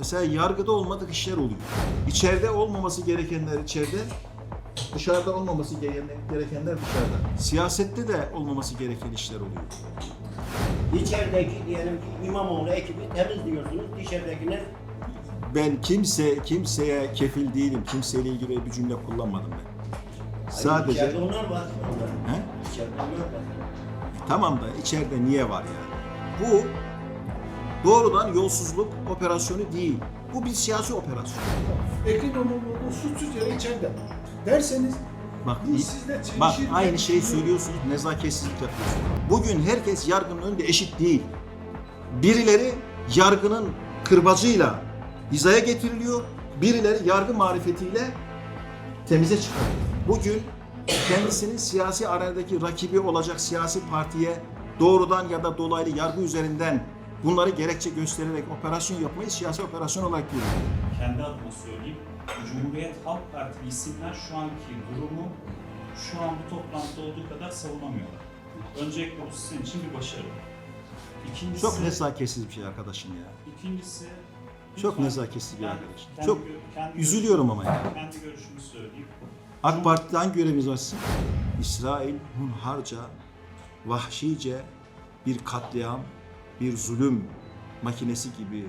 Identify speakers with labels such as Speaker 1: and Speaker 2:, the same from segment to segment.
Speaker 1: Mesela yargıda olmadık işler oluyor. İçeride olmaması gerekenler içeride, dışarıda olmaması gereken- gerekenler dışarıda. Siyasette de olmaması gereken işler oluyor.
Speaker 2: İçerideki diyelim ki İmamoğlu ekibi temiz diyorsunuz. Dışarıdakiler
Speaker 1: Ben kimse kimseye kefil değilim. Kimseyle ilgili bir cümle kullanmadım ben. Sadece
Speaker 2: içeride onlar var. Onlar.
Speaker 1: He?
Speaker 2: İçeride onlar var.
Speaker 1: tamam da içeride niye var ya? Bu doğrudan yolsuzluk operasyonu değil. Bu bir siyasi operasyon.
Speaker 3: Ekrem İmamoğlu suçsuz yere içeride. Derseniz
Speaker 1: Bak,
Speaker 3: bu çelişir.
Speaker 1: bak aynı şeyi söylüyorsunuz, nezaketsizlik yapıyorsunuz. Bugün herkes yargının önünde eşit değil. Birileri yargının kırbacıyla hizaya getiriliyor, birileri yargı marifetiyle temize çıkarıyor. Bugün kendisinin siyasi arenadaki rakibi olacak siyasi partiye doğrudan ya da dolaylı yargı üzerinden bunları gerekçe göstererek operasyon yapmayı siyasi operasyon olarak görüyor.
Speaker 4: kendi adıma söyleyeyim. Cumhuriyet Halk Partili isimler şu anki durumu şu an bu toplantıda olduğu kadar savunamıyorlar. Öncelikle bu sizin için bir başarı. İkincisi,
Speaker 1: Çok nezaketsiz bir şey arkadaşım ya.
Speaker 4: ikincisi
Speaker 1: Çok nezaketsiz bir arkadaş.
Speaker 4: kendi
Speaker 1: Çok
Speaker 4: kendi
Speaker 1: üzülüyorum ama ya.
Speaker 4: görüşümü- Kendi görüşümü söyleyeyim.
Speaker 1: AK Parti'de hangi görevimiz var sizin? İsrail hunharca, vahşice bir katliam, bir zulüm makinesi gibi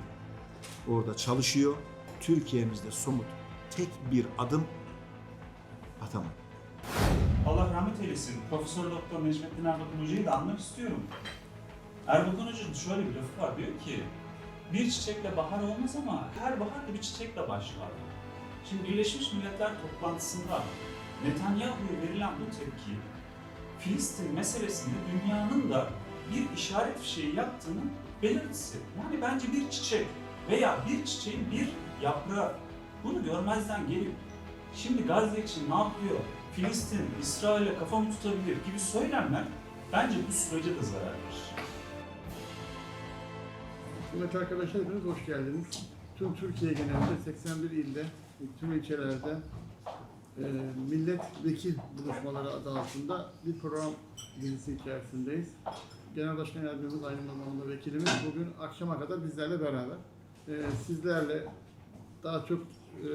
Speaker 1: orada çalışıyor. Türkiye'mizde somut tek bir adım atamadı.
Speaker 4: Allah rahmet eylesin. Profesör Doktor Necmettin Erbakan Hoca'yı da anmak istiyorum. Erbakan Hoca'nın şöyle bir lafı var. Diyor ki bir çiçekle bahar olmaz ama her bahar da bir çiçekle başlar. Şimdi Birleşmiş Milletler toplantısında Netanyahu'ya verilen bu tepki Filistin meselesinde dünyanın da bir işaret fişeği yaptığının belirtisi. Yani bence bir çiçek veya bir çiçeğin bir yaprağı bunu görmezden gelip şimdi Gazze için ne yapıyor? Filistin, İsrail'e kafa mı tutabilir gibi söylemler bence bu sürece de zarar verir.
Speaker 5: Kıymetli arkadaşlar hepiniz hoş geldiniz. Tüm Türkiye genelinde 81 ilde, tüm ilçelerde e, milletvekil buluşmaları adı altında bir program dizisi içerisindeyiz. Genel Başkan Yardımcımız aynı zamanda vekilimiz bugün akşama kadar bizlerle beraber. E, sizlerle daha çok e,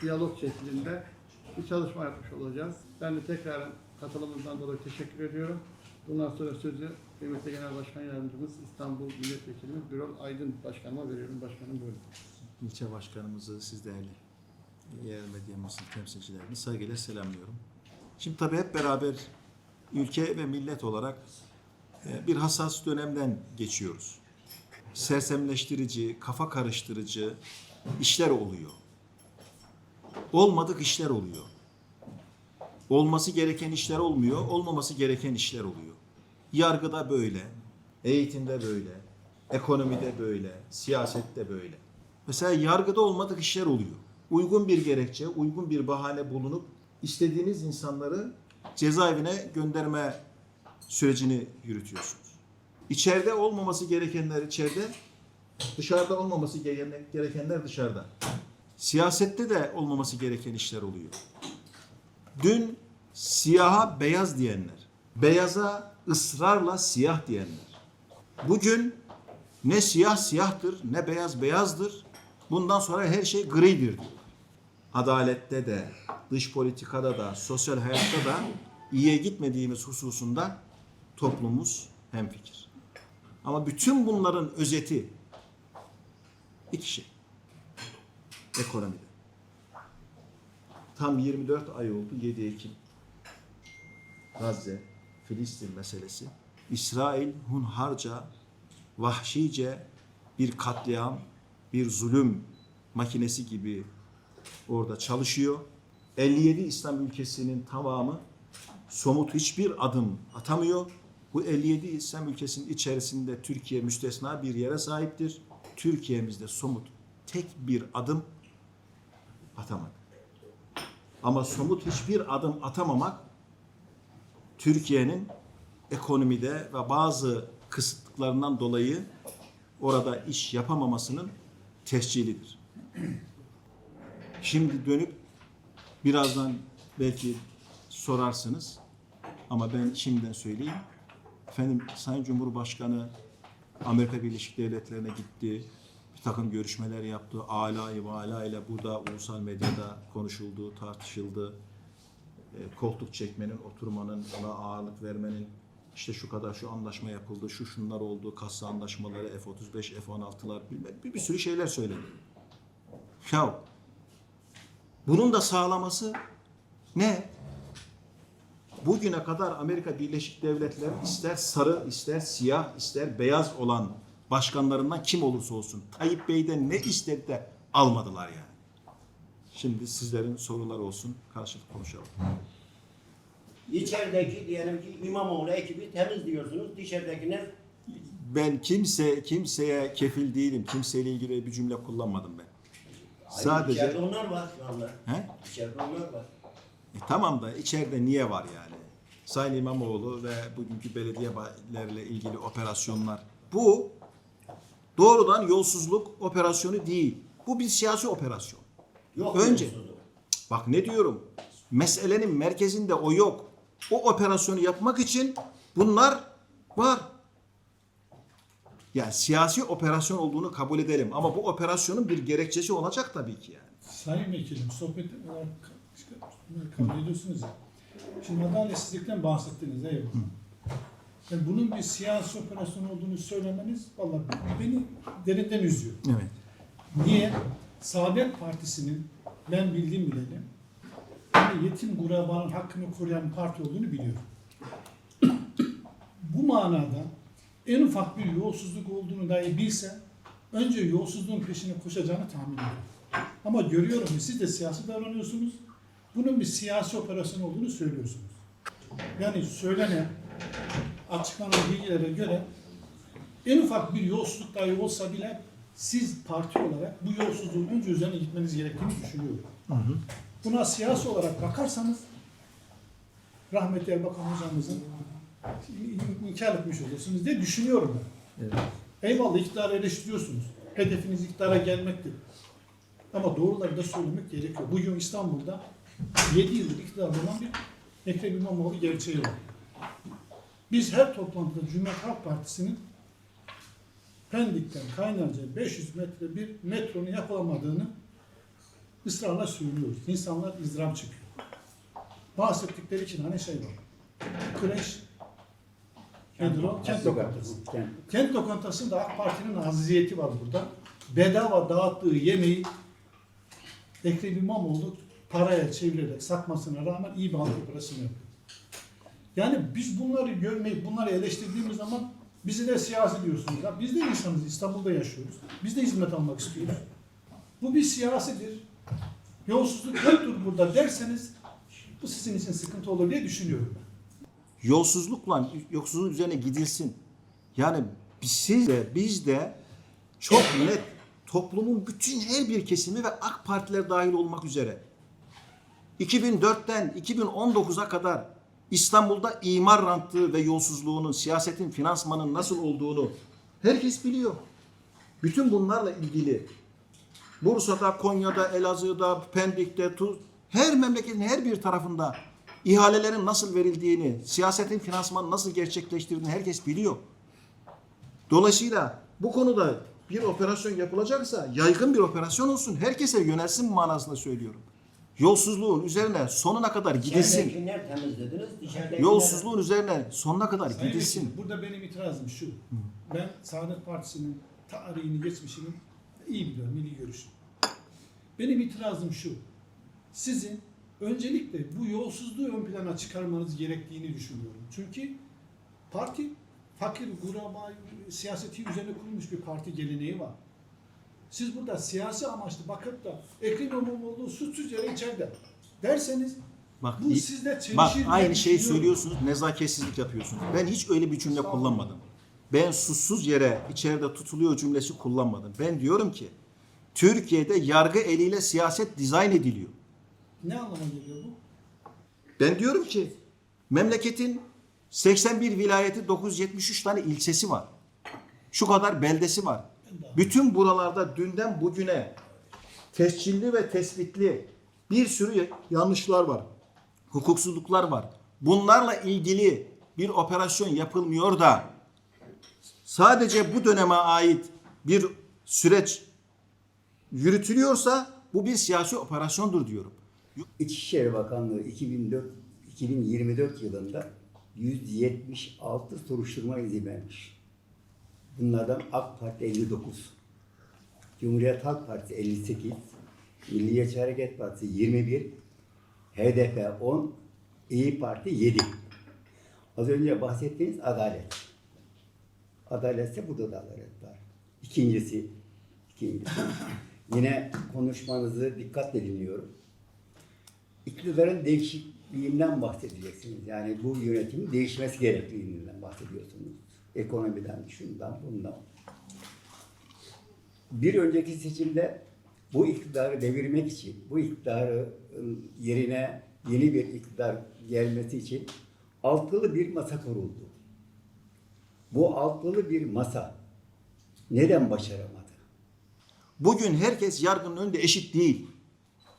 Speaker 5: diyalog şeklinde bir çalışma yapmış olacağız. Ben de tekrar katılımınızdan dolayı teşekkür ediyorum. Bundan sonra sözü kıymetli Genel Başkan Yardımcımız İstanbul Milletvekilimiz Birol Aydın Başkanıma veriyorum. Başkanım buyurun.
Speaker 1: İlçe başkanımızı, siz değerli yerel medyamızın temsilcilerini saygıyla selamlıyorum. Şimdi tabii hep beraber ülke ve millet olarak bir hassas dönemden geçiyoruz. Sersemleştirici, kafa karıştırıcı işler oluyor. Olmadık işler oluyor. Olması gereken işler olmuyor, olmaması gereken işler oluyor. Yargıda böyle, eğitimde böyle, ekonomide böyle, siyasette böyle. Mesela yargıda olmadık işler oluyor. Uygun bir gerekçe, uygun bir bahane bulunup istediğiniz insanları cezaevine gönderme sürecini yürütüyorsunuz. İçeride olmaması gerekenler içeride, dışarıda olmaması gereken- gerekenler dışarıda. Siyasette de olmaması gereken işler oluyor. Dün siyaha beyaz diyenler, beyaza ısrarla siyah diyenler. Bugün ne siyah siyahtır, ne beyaz beyazdır. Bundan sonra her şey gridir. Adalette de, dış politikada da, sosyal hayatta da iyiye gitmediğimiz hususunda toplumumuz hemfikir. Ama bütün bunların özeti iki şey. Ekonomide. Tam 24 ay oldu 7 Ekim. Gazze, Filistin meselesi. İsrail hunharca, vahşice bir katliam, bir zulüm makinesi gibi orada çalışıyor. 57 İslam ülkesinin tamamı somut hiçbir adım atamıyor. Bu 57 İslam ülkesinin içerisinde Türkiye müstesna bir yere sahiptir. Türkiye'mizde somut tek bir adım atamadı. Ama somut hiçbir adım atamamak Türkiye'nin ekonomide ve bazı kısıtlıklarından dolayı orada iş yapamamasının tescilidir. Şimdi dönüp birazdan belki sorarsınız ama ben şimdiden söyleyeyim. Efendim Sayın Cumhurbaşkanı Amerika Birleşik Devletleri'ne gitti. bir takım görüşmeler yaptı. Ala ivala ile burada ulusal medyada konuşuldu, tartışıldı. E, koltuk çekmenin, oturmanın, ona ağırlık vermenin işte şu kadar şu anlaşma yapıldı, şu şunlar oldu, kassa anlaşmaları, F-35, F-16'lar bilmem bir, bir sürü şeyler söyledi. Ya bunun da sağlaması ne? Bugüne kadar Amerika Birleşik Devletleri ister sarı, ister siyah, ister beyaz olan başkanlarından kim olursa olsun Tayyip Bey'den ne istedi de almadılar yani. Şimdi sizlerin soruları olsun, karşılıklı konuşalım.
Speaker 2: İçerideki diyelim ki İmamoğlu ekibi temiz diyorsunuz. Dışarıdakiler
Speaker 1: Ben kimse kimseye kefil değilim. Kimseyle ilgili bir cümle kullanmadım ben.
Speaker 2: Hayır,
Speaker 1: Sadece
Speaker 2: içeride onlar var şu anda.
Speaker 1: he?
Speaker 2: İçeride onlar var.
Speaker 1: E tamam da içeride niye var yani? Sayın İmamoğlu ve bugünkü belediyelerle ilgili operasyonlar. Bu doğrudan yolsuzluk operasyonu değil. Bu bir siyasi operasyon.
Speaker 2: Yok
Speaker 1: Önce-
Speaker 2: yolsuzluk.
Speaker 1: Bak ne diyorum? Meselenin merkezinde o yok. O operasyonu yapmak için bunlar var. Yani siyasi operasyon olduğunu kabul edelim ama bu operasyonun bir gerekçesi olacak tabii ki yani.
Speaker 3: Sayın Vekilim, sohbet olarak kabul ediyorsunuz ya. Şimdi adaletsizlikten bahsettiniz eyvallah. Yani bunun bir siyasi operasyon olduğunu söylemeniz vallahi beni derinden üzüyor.
Speaker 1: Evet.
Speaker 3: Niye? Saadet Partisi'nin ben bildiğim bileli yani yetim gurabanın hakkını koruyan parti olduğunu biliyorum. Bu manada en ufak bir yolsuzluk olduğunu dahi bilse önce yolsuzluğun peşine koşacağını tahmin ediyorum. Ama görüyorum ki siz de siyasi davranıyorsunuz. Bunun bir siyasi operasyon olduğunu söylüyorsunuz. Yani söylenen, açıklanan bilgilere göre en ufak bir yolsuzluk dahi olsa bile siz parti olarak bu yolsuzluğun önce üzerine gitmeniz gerektiğini düşünüyorum. Buna siyasi olarak bakarsanız rahmetli Erbakan hocamızın inkar etmiş olursunuz diye düşünüyorum ben. Eyvallah iktidarı eleştiriyorsunuz. Hedefiniz iktidara gelmektir. Ama doğruları da söylemek gerekiyor. Bugün İstanbul'da 7 yıldır iktidarda olan bir Ekrem İmamoğlu gerçeği var. Biz her toplantıda Cumhuriyet Halk Partisi'nin Pendik'ten Kaynarca'ya 500 metre bir metronun yapılamadığını ısrarla söylüyoruz. İnsanlar ızdırap çıkıyor. Bahsettikleri iki tane şey var. Kreş, nedir o? Kent lokantası. Kent lokantasında AK Parti'nin aziziyeti var burada. Bedava dağıttığı yemeği Ekrem İmamoğlu paraya çevirerek satmasına rağmen iyi bir operasyonu yapıyor. Yani biz bunları görmeyip bunları eleştirdiğimiz zaman bizi de siyasi diyorsunuz. Ya biz de insanız, İstanbul'da yaşıyoruz. Biz de hizmet almak istiyoruz. Bu bir siyasidir. Yolsuzluk yoktur burada derseniz bu sizin için sıkıntı olur diye düşünüyorum.
Speaker 1: Yolsuzlukla yoksulluk üzerine gidilsin. Yani siz de biz de çok net toplumun bütün her bir kesimi ve AK Partiler dahil olmak üzere 2004'ten 2019'a kadar İstanbul'da imar rantı ve yolsuzluğunun, siyasetin, finansmanın nasıl olduğunu herkes biliyor. Bütün bunlarla ilgili Bursa'da, Konya'da, Elazığ'da, Pendik'te, Tuz, her memleketin her bir tarafında ihalelerin nasıl verildiğini, siyasetin finansmanı nasıl gerçekleştirdiğini herkes biliyor. Dolayısıyla bu konuda bir operasyon yapılacaksa yaygın bir operasyon olsun. Herkese yönelsin manasında söylüyorum. Yolsuzluğun üzerine sonuna kadar gidilsin.
Speaker 2: İçeridekiler. Dışarıdakiler
Speaker 1: Yolsuzluğun üzerine sonuna kadar
Speaker 3: Sayın
Speaker 1: gidilsin.
Speaker 3: Vekilim, burada benim itirazım şu. Ben Saadet Partisi'nin tarihini, geçmişini iyi biliyorum, milli görüşüm. Benim itirazım şu. Sizin öncelikle bu yolsuzluğu ön plana çıkarmanız gerektiğini düşünüyorum. Çünkü parti fakir, guraba, siyaseti üzerine kurulmuş bir parti geleneği var. Siz burada siyasi amaçlı bakıp da Ekrem İmamoğlu suçsuz yere içeride derseniz
Speaker 1: Bak,
Speaker 3: bu çelişir
Speaker 1: bak aynı şeyi söylüyorsunuz, nezaketsizlik yapıyorsunuz. Ben hiç öyle bir cümle kullanmadım. Ben suçsuz yere içeride tutuluyor cümlesi kullanmadım. Ben diyorum ki Türkiye'de yargı eliyle siyaset dizayn ediliyor.
Speaker 3: Ne anlama geliyor bu?
Speaker 1: Ben diyorum ki memleketin 81 vilayeti 973 tane ilçesi var. Şu kadar beldesi var. Bütün buralarda dünden bugüne tescilli ve tespitli bir sürü yanlışlar var. Hukuksuzluklar var. Bunlarla ilgili bir operasyon yapılmıyor da sadece bu döneme ait bir süreç yürütülüyorsa bu bir siyasi operasyondur diyorum.
Speaker 6: İçişleri Bakanlığı 2004 2024 yılında 176 soruşturma izni vermiş. Bunlardan AK Parti 59, Cumhuriyet Halk Partisi 58, Milliyetçi Hareket Partisi 21, HDP 10, İyi Parti 7. Az önce bahsettiğiniz adalet. Adaletse burada da adalet var. İkincisi, ikincisi. Yine konuşmanızı dikkatle dinliyorum iktidarın değişikliğinden bahsedeceksiniz. Yani bu yönetimin değişmesi gerektiğinden bahsediyorsunuz. Ekonomiden, şundan, bundan. Bir önceki seçimde bu iktidarı devirmek için, bu iktidarı yerine yeni bir iktidar gelmesi için altılı bir masa kuruldu. Bu altılı bir masa neden başaramadı?
Speaker 1: Bugün herkes yargının önünde eşit değil.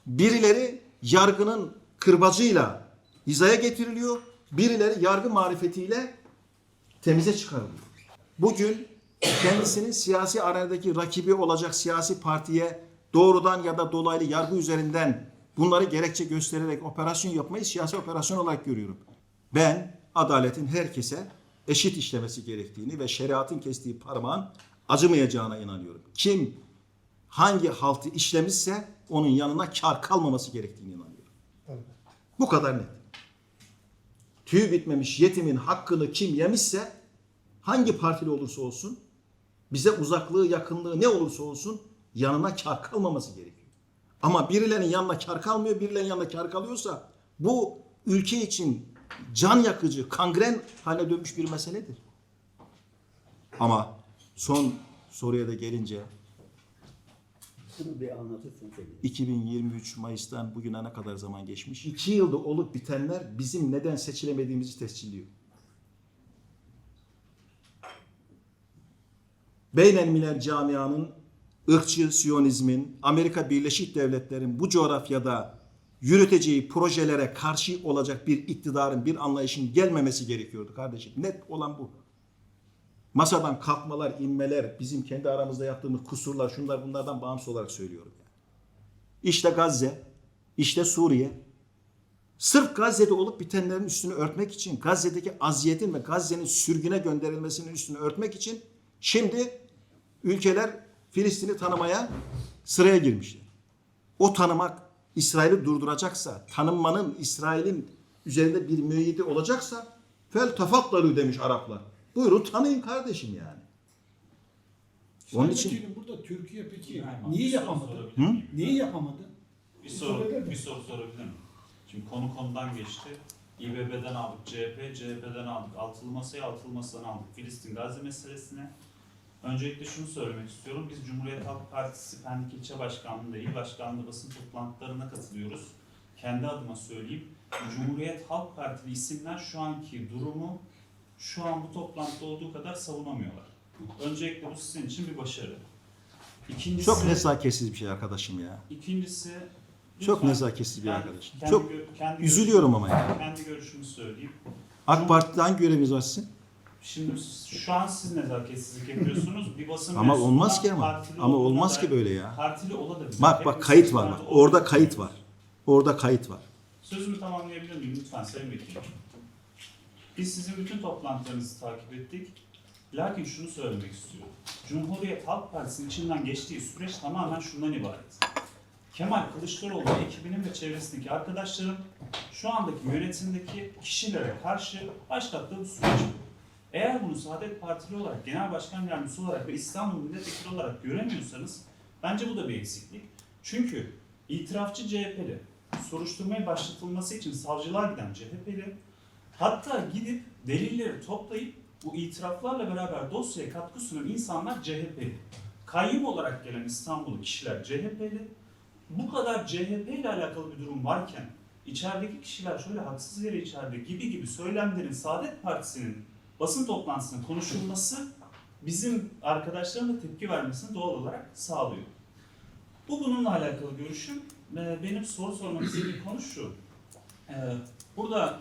Speaker 1: Birileri yargının kırbacıyla hizaya getiriliyor, birileri yargı marifetiyle temize çıkarılıyor. Bugün kendisinin siyasi arenadaki rakibi olacak siyasi partiye doğrudan ya da dolaylı yargı üzerinden bunları gerekçe göstererek operasyon yapmayı siyasi operasyon olarak görüyorum. Ben adaletin herkese eşit işlemesi gerektiğini ve şeriatın kestiği parmağın acımayacağına inanıyorum. Kim hangi haltı işlemişse onun yanına kar kalmaması gerektiğini inanıyorum. Bu kadar net. Tüy bitmemiş yetimin hakkını kim yemişse hangi partili olursa olsun bize uzaklığı yakınlığı ne olursa olsun yanına kar kalmaması gerekiyor. Ama birilerinin yanına kar kalmıyor, birilerinin yanına kar kalıyorsa bu ülke için can yakıcı, kangren haline dönmüş bir meseledir. Ama son soruya da gelince
Speaker 6: Bunu bir anlatırsın sevgili.
Speaker 1: 2023 Mayıs'tan bugüne ne kadar zaman geçmiş? İki yılda olup bitenler bizim neden seçilemediğimizi tescilliyor. Beynelmiler camianın ırkçı Siyonizmin, Amerika Birleşik Devletleri'nin bu coğrafyada yürüteceği projelere karşı olacak bir iktidarın, bir anlayışın gelmemesi gerekiyordu kardeşim. Net olan bu. Masadan kalkmalar, inmeler, bizim kendi aramızda yaptığımız kusurlar, şunlar bunlardan bağımsız olarak söylüyorum. Yani. İşte Gazze, işte Suriye. Sırf Gazze'de olup bitenlerin üstünü örtmek için, Gazze'deki aziyetin ve Gazze'nin sürgüne gönderilmesinin üstünü örtmek için şimdi ülkeler Filistin'i tanımaya sıraya girmişler. O tanımak İsrail'i durduracaksa, tanınmanın İsrail'in üzerinde bir müeyyidi olacaksa fel tafakkalu demiş Araplar. Buyurun tanıyın kardeşim yani. Onun
Speaker 3: Sayın
Speaker 1: için-
Speaker 3: Vekilim, burada Türkiye peki
Speaker 4: abi,
Speaker 3: niye
Speaker 4: bir soru
Speaker 3: yapamadı?
Speaker 4: sorabilir
Speaker 1: Hı?
Speaker 4: miyim?
Speaker 3: Niye yapamadı?
Speaker 4: Bir soru, bir soru sorabilir miyim? Şimdi konu konudan geçti. İBB'den aldık CHP, CHP'den aldık altılı masayı, altılı masadan aldık Filistin Gazze meselesine. Öncelikle şunu söylemek istiyorum. Biz Cumhuriyet Halk Partisi Pendik İlçe Başkanlığı'nda, il başkanlığı basın toplantılarına katılıyoruz. Kendi adıma söyleyeyim. Cumhuriyet Halk Partili isimler şu anki durumu şu an bu toplantıda olduğu kadar savunamıyorlar. Öncelikle bu sizin için bir başarı. İkincisi,
Speaker 1: Çok nezaketsiz bir şey arkadaşım ya.
Speaker 4: İkincisi
Speaker 1: Çok
Speaker 4: lütfen
Speaker 1: nezaketsiz bir
Speaker 4: kendi-
Speaker 1: arkadaş.
Speaker 4: kendi
Speaker 1: Çok
Speaker 4: gö- kendi
Speaker 1: üzülüyorum ama
Speaker 4: görüşümü-
Speaker 1: ya.
Speaker 4: Kendi görüşümü söyleyeyim.
Speaker 1: AK Parti'de hangi göreviniz var sizin?
Speaker 4: Şimdi şu an siz nezaketsizlik yapıyorsunuz. Bir basın
Speaker 1: Ama olmaz ki ama.
Speaker 4: partili
Speaker 1: Ama
Speaker 4: olduğuna
Speaker 1: olmaz
Speaker 4: dair-
Speaker 1: ki böyle ya.
Speaker 4: Partili olabilir.
Speaker 1: Bak bak kayıt var bak. Orada kayıt var. Orada kayıt var.
Speaker 4: Sözümü tamamlayabilir miyim lütfen Sayın Vekilim? Biz sizin bütün toplantılarınızı takip ettik. Lakin şunu söylemek istiyorum. Cumhuriyet Halk Partisi'nin içinden geçtiği süreç tamamen şundan ibaret. Kemal Kılıçdaroğlu ekibinin ve çevresindeki arkadaşların şu andaki yönetimdeki kişilere karşı başlattığı bu süreç. Eğer bunu Saadet Partili olarak, Genel Başkan Yardımcısı olarak ve İstanbul Milletvekili olarak göremiyorsanız bence bu da bir eksiklik. Çünkü itirafçı CHP'li, soruşturmaya başlatılması için savcılığa giden CHP'li, hatta gidip delilleri toplayıp bu itiraflarla beraber dosyaya katkı sunan insanlar CHP'li. Kayyum olarak gelen İstanbul'u kişiler CHP'li. Bu kadar CHP ile alakalı bir durum varken içerideki kişiler şöyle haksız yere içeride gibi gibi söylemlerin Saadet Partisi'nin basın toplantısında konuşulması bizim arkadaşların da tepki vermesini doğal olarak sağlıyor. Bu bununla alakalı görüşüm. Ee, Benim soru sormak istediğim konu şu. Ee, Burada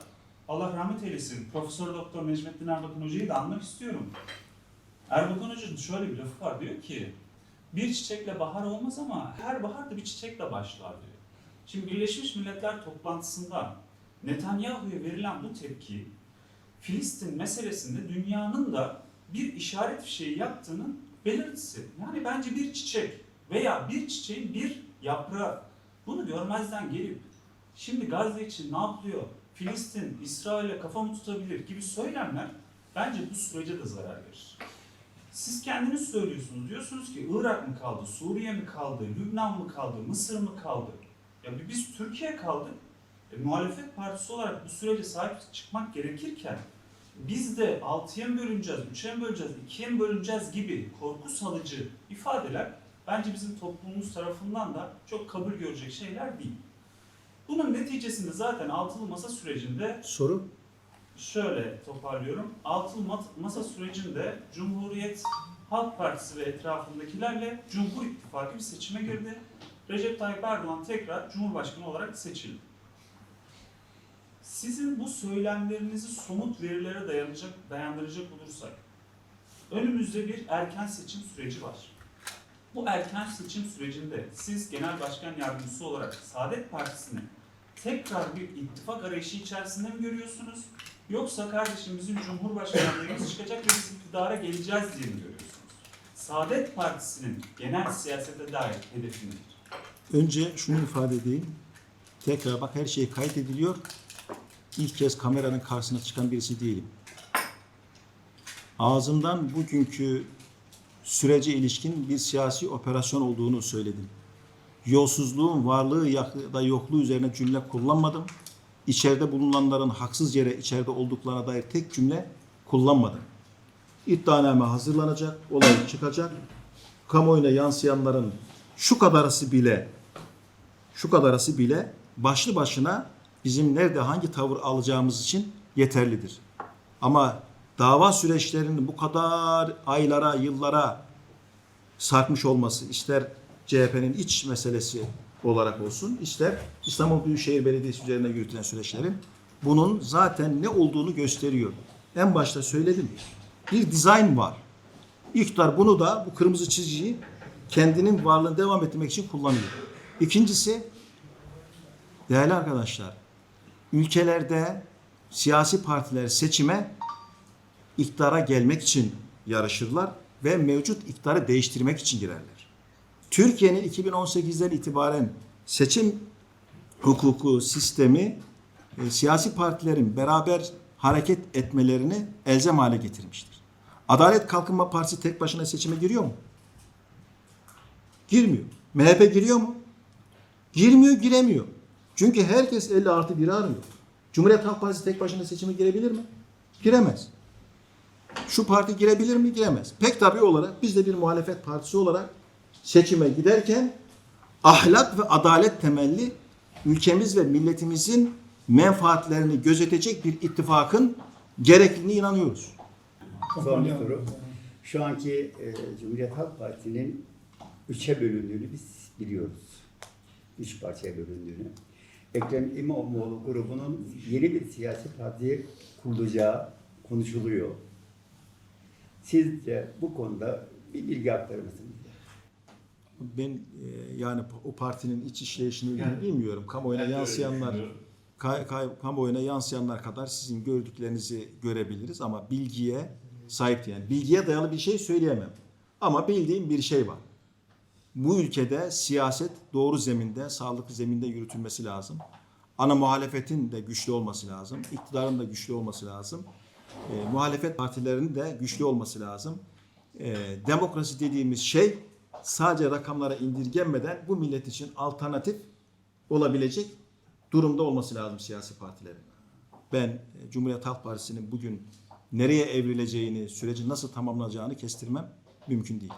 Speaker 4: Allah rahmet eylesin Profesör Doktor Necmettin Erbakan Hoca'yı da anmak istiyorum. Erbakan Hoca'nın şöyle bir lafı var diyor ki bir çiçekle bahar olmaz ama her bahar da bir çiçekle başlar diyor. Şimdi Birleşmiş Milletler toplantısında Netanyahu'ya verilen bu tepki Filistin meselesinde dünyanın da bir işaret fişeği yaptığının belirtisi. Yani bence bir çiçek veya bir çiçeğin bir yaprağı bunu görmezden gelip şimdi Gazze için ne yapılıyor? Filistin, İsrail'e kafa mı tutabilir gibi söylemler bence bu sürece de zarar verir. Siz kendiniz söylüyorsunuz. Diyorsunuz ki Irak mı kaldı, Suriye mi kaldı, Lübnan mı kaldı, Mısır mı kaldı? Ya biz Türkiye kaldık. E, muhalefet partisi olarak bu sürece sahip çıkmak gerekirken biz de 6'ya mı bölüneceğiz, 3'e mi bölüneceğiz, 2'ye mi bölüneceğiz gibi korku salıcı ifadeler bence bizim toplumumuz tarafından da çok kabul görecek şeyler değil. Bunun neticesinde zaten altılı masa sürecinde
Speaker 1: Soru?
Speaker 4: şöyle toparlıyorum. Altılı ma- masa sürecinde Cumhuriyet Halk Partisi ve etrafındakilerle Cumhur İttifakı bir seçime girdi. Recep Tayyip Erdoğan tekrar Cumhurbaşkanı olarak seçildi. Sizin bu söylemlerinizi somut verilere dayanacak, dayandıracak olursak, önümüzde bir erken seçim süreci var. Bu erken seçim sürecinde siz Genel Başkan Yardımcısı olarak Saadet Partisi'ni tekrar bir ittifak arayışı içerisinde mi görüyorsunuz? Yoksa kardeşim bizim Cumhurbaşkanlığımız çıkacak ve biz iktidara geleceğiz diye mi görüyorsunuz? Saadet Partisi'nin genel siyasete dair hedefi nedir?
Speaker 1: Önce şunu ifade edeyim. Tekrar bak her şey kaydediliyor. İlk kez kameranın karşısına çıkan birisi değilim. Ağzımdan bugünkü sürece ilişkin bir siyasi operasyon olduğunu söyledim. Yolsuzluğun varlığı ya da yokluğu üzerine cümle kullanmadım. İçeride bulunanların haksız yere içeride olduklarına dair tek cümle kullanmadım. İddianame hazırlanacak, olay çıkacak. Kamuoyuna yansıyanların şu kadarısı bile şu kadarısı bile başlı başına bizim nerede hangi tavır alacağımız için yeterlidir. Ama dava süreçlerinin bu kadar aylara, yıllara sarkmış olması ister CHP'nin iç meselesi olarak olsun, ister İstanbul Büyükşehir Belediyesi üzerine yürütülen süreçlerin bunun zaten ne olduğunu gösteriyor. En başta söyledim. Bir dizayn var. İktidar bunu da bu kırmızı çizgiyi kendinin varlığını devam ettirmek için kullanıyor. İkincisi değerli arkadaşlar ülkelerde siyasi partiler seçime iktidara gelmek için yarışırlar ve mevcut iktidarı değiştirmek için girerler. Türkiye'nin 2018'den itibaren seçim hukuku sistemi e, siyasi partilerin beraber hareket etmelerini elzem hale getirmiştir. Adalet Kalkınma Partisi tek başına seçime giriyor mu? Girmiyor. MHP giriyor mu? Girmiyor, giremiyor. Çünkü herkes 50 artı 1'i arıyor. Cumhuriyet Halk Partisi tek başına seçime girebilir mi? Giremez. Şu parti girebilir mi? Giremez. Pek tabii olarak biz de bir muhalefet partisi olarak seçime giderken ahlak ve adalet temelli ülkemiz ve milletimizin menfaatlerini gözetecek bir ittifakın gerekliliğine inanıyoruz.
Speaker 6: Son bir soru. Şu anki e, Cumhuriyet Halk Partisi'nin üçe bölündüğünü biz biliyoruz. Üç parçaya bölündüğünü. Ekrem İmamoğlu grubunun yeni bir siyasi parti kurulacağı konuşuluyor. Sizce bu konuda bir bilgi aktarır mısınız?
Speaker 1: Ben e, yani o partinin iç işleyişini ilgili bilmiyorum. Kamuoyuna yansıyanlar kay, kay- kamuoyuna yansıyanlar kadar sizin gördüklerinizi görebiliriz ama bilgiye sahip değil. Yani bilgiye dayalı bir şey söyleyemem. Ama bildiğim bir şey var. Bu ülkede siyaset doğru zeminde, sağlıklı zeminde yürütülmesi lazım. Ana muhalefetin de güçlü olması lazım. iktidarın da güçlü olması lazım. E, muhalefet partilerinin de güçlü olması lazım. E, demokrasi dediğimiz şey sadece rakamlara indirgenmeden bu millet için alternatif olabilecek durumda olması lazım siyasi partilerin. Ben e, Cumhuriyet Halk Partisi'nin bugün nereye evrileceğini, süreci nasıl tamamlanacağını kestirmem mümkün değil.